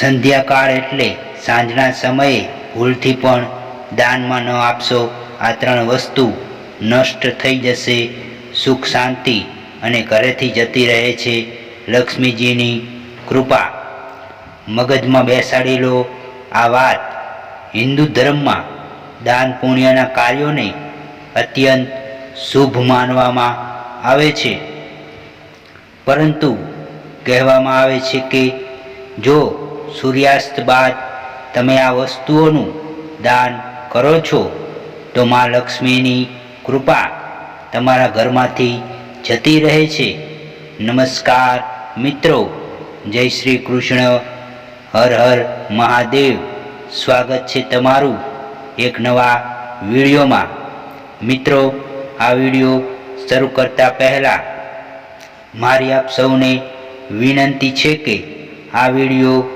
સંધ્યાકાળ એટલે સાંજના સમયે ભૂલથી પણ દાનમાં ન આપશો. આ ત્રણ વસ્તુ નષ્ટ થઈ જશે. સુખ, શાંતિ અને ઘરેથી જતી રહે છે. લક્ષ્મીજીની કૃપા. મગજમાં બેસાડી લો. આ વાત હિન્દુ ધર્મમાં દાન પુણ્યના કાર્યોને અત્યંત શુભ માનવામાં આવે છે. પરંતુ કહેવામાં આવે છે કે જો સૂર્યાસ્ત બાદ તમે આ વસ્તુઓનું દાન કરો છો, તો મા લક્ષ્મીની કૃપા તમારા ઘરમાંથી જતી રહે છે. નમસ્કાર મિત્રો, જય શ્રી કૃષ્ણ. હર હર મહાદેવ. સ્વાગત છે તમારું એક નવા વિડીયોમાં. મિત્રો, આ વીડિયો શરૂ કરતા પહેલાં મારી આપ સૌને વિનંતી છે કે આ વીડિયો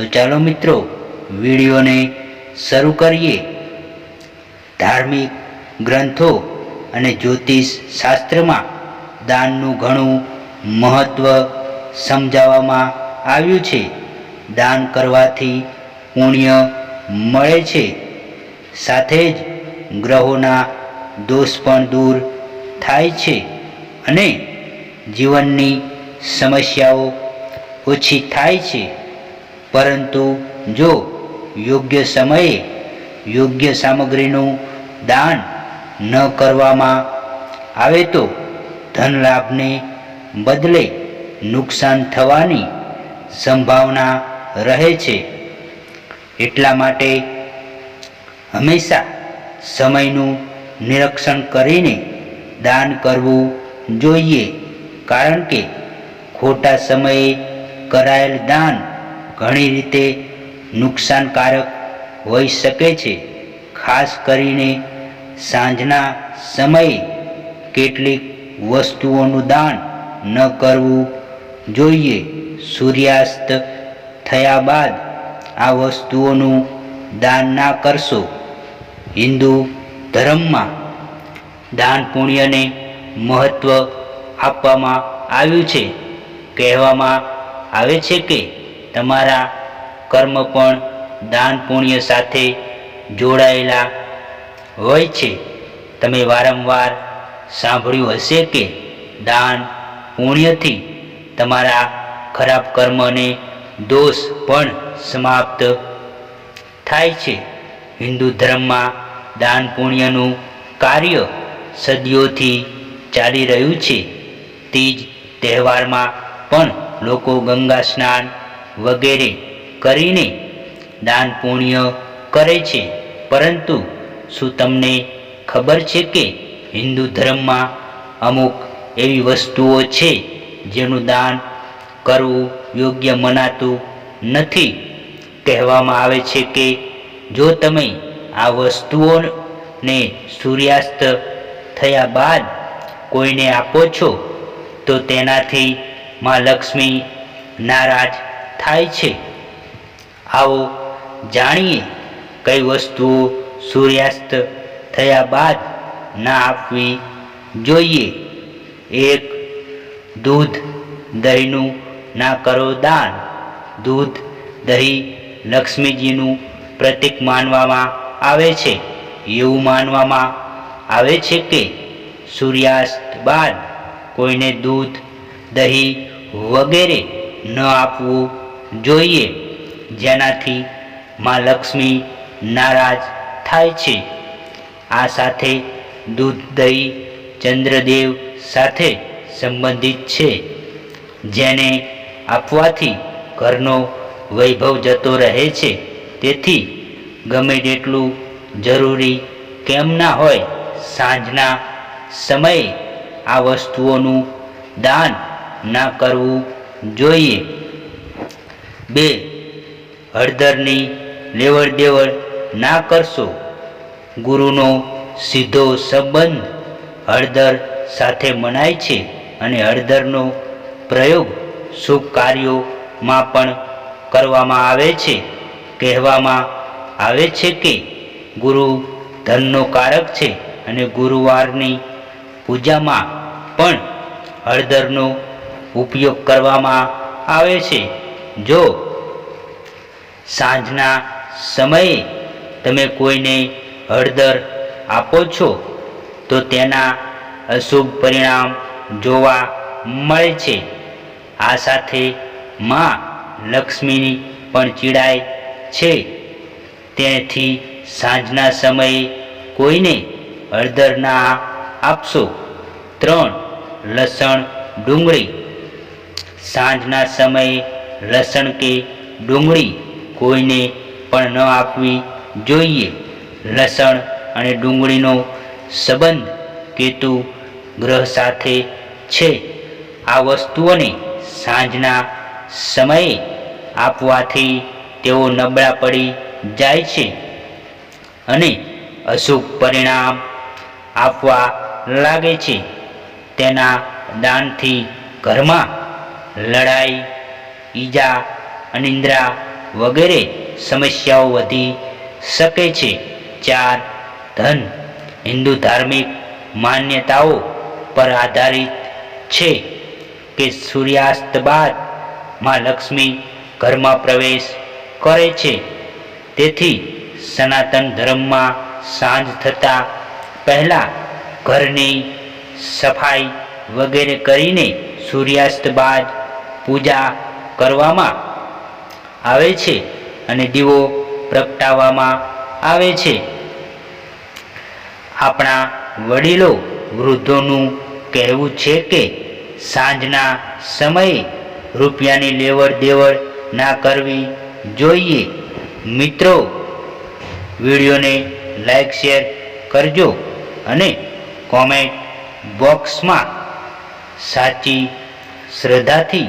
તો ચાલો મિત્રો, વિડીયોને શરૂ કરીએ. ધાર્મિક ગ્રંથો અને જ્યોતિષ શાસ્ત્રમાં દાનનું ઘણું મહત્ત્વ સમજાવવામાં આવ્યું છે. દાન કરવાથી પુણ્ય મળે છે. સાથે જ ગ્રહોના દોષ પણ દૂર થાય છે અને જીવનની સમસ્યાઓ ઓછી થાય છે. પરંતુ જો યોગ્ય સમયે યોગ્ય સામગ્રીનું દાન ન કરવામાં આવે તો ધન લાભને બદલે નુકસાન થવાની સંભાવના રહે છે. એટલા માટે હંમેશા સમયનું નિરીક્ષણ કરીને દાન કરવું જોઈએ, કારણ કે ખોટા સમયે કરાયેલ દાન ઘણી રીતે નુકસાનકારક હોઈ શકે છે. ખાસ કરીને સાંજના સમયે કેટલીક વસ્તુઓનું દાન ન કરવું જોઈએ. સૂર્યાસ્ત થયા બાદ આ વસ્તુઓનું દાન ના કરશો. હિન્દુ ધર્મમાં દાન પુણ્યને મહત્ત્વ આપવામાં આવ્યું છે. કહેવામાં આવે છે કે તમારા કર્મ પણ દાન પુણ્ય સાથે જોડાયેલા હોય છે. તમે વારંવાર સાંભળ્યું હશે કે દાન પુણ્યથી તમારા ખરાબ કર્મ અને દોષ પણ સમાપ્ત થાય છે. હિન્દુ ધર્મમાં દાન પુણ્યનું કાર્ય સદીઓથી ચાલી રહ્યું છે. તીજ તહેવારમાં પણ લોકો ગંગા સ્નાન વગેરે કરીને દાન પુણ્ય કરે છે. પરંતુ શું તમને ખબર છે કે હિન્દુ ધર્મમાં અમુક એવી વસ્તુઓ છે જેનું દાન કરવું યોગ્ય મનાતું નથી? કહેવામાં આવે છે કે જો તમે આ વસ્તુઓને સૂર્યાસ્ત થયા બાદ કોઈને આપો છો, તો તેનાથી માં લક્ષ્મી નારાજ થાય છે. આવો જાણીએ કઈ વસ્તુઓ સૂર્યાસ્ત થયા બાદ ના આપવી જોઈએ. એક, દૂધ દહીંનું ના કરો દાન. દૂધ દહીં લક્ષ્મીજીનું પ્રતીક માનવામાં આવે છે. એવું માનવામાં આવે છે કે સૂર્યાસ્ત બાદ કોઈને દૂધ દહીં વગેરે ન આપવું જોઈએ. જેનાથી માં લક્ષ્મી નારાજ થાય છે. આ સાથે દૂધ, દહીં, ચંદ્રદેવ સાથે સંબંધિત છે. જેને આપવાથી ઘરનો વૈભવ જતો રહે છે. તેથી ગમે તેટલું જરૂરી કેમ ના હોય, સાંજના સમયે આ વસ્તુઓનું દાન ના કરવું જોઈએ. બે. હળદરની લેવડ દેવડ ના કરશો. ગુરુનો સીધો સંબંધ હળદર સાથે મનાય છે અને હળદરનો પ્રયોગ શુભ કાર્યોમાં પણ કરવામાં આવે છે. કહેવામાં આવે છે કે ગુરુ ધનનો કારક છે અને ગુરુવારની પૂજામાં પણ હળદરનો ઉપયોગ કરવામાં આવે છે. જો સાંજના સમયે તમે કોઈને હળદર આપો છો, તો તેના અશુભ પરિણામ જોવા મળે છે. આ સાથે માં લક્ષ્મીની પણ ચીડાય છે. તેથી સાંજના સમયે કોઈને હળદર ના આપશો. ત્રણ લસણ ડુંગળી. સાંજના સમયે લસણ કે ડુંગળી કોઈને પણ ન આપવી જોઈએ. લસણ અને ડુંગળીનો સંબંધ કેતુ ગ્રહ સાથે છે. આ વસ્તુઓને સાંજના સમયે આપવાથી તેઓ નબળા પડી જાય છે અને અશુભ પરિણામ આપવા લાગે છે. તેના દાનથી ઘરમાં લડાઈ ઈજા, અનિંદ્રા વગેરે સમસ્યાઓ વધી શકે છે. ચાર, ધન. હિન્દુ ધાર્મિક માન્યતાઓ પર આધારિત છે કે સૂર્યાસ્ત બાદમાં લક્ષ્મી ઘરમાં પ્રવેશ કરે છે. તેથી સનાતન ધર્મમાં સાંજ થતાં પહેલાં ઘરની સફાઈ વગેરે કરીને સૂર્યાસ્ત બાદ પૂજા કરવામાં આવે છે અને દીવો પ્રગટાવવામાં આવે છે. આપણા વડીલો વૃદ્ધોનું કહેવું છે કે સાંજના સમયે રૂપિયાની લેવડ દેવડ ના કરવી જોઈએ. મિત્રો, વિડીયોને લાઈક, શેર કરજો અને કોમેન્ટ બોક્સમાં સાચી શ્રદ્ધાથી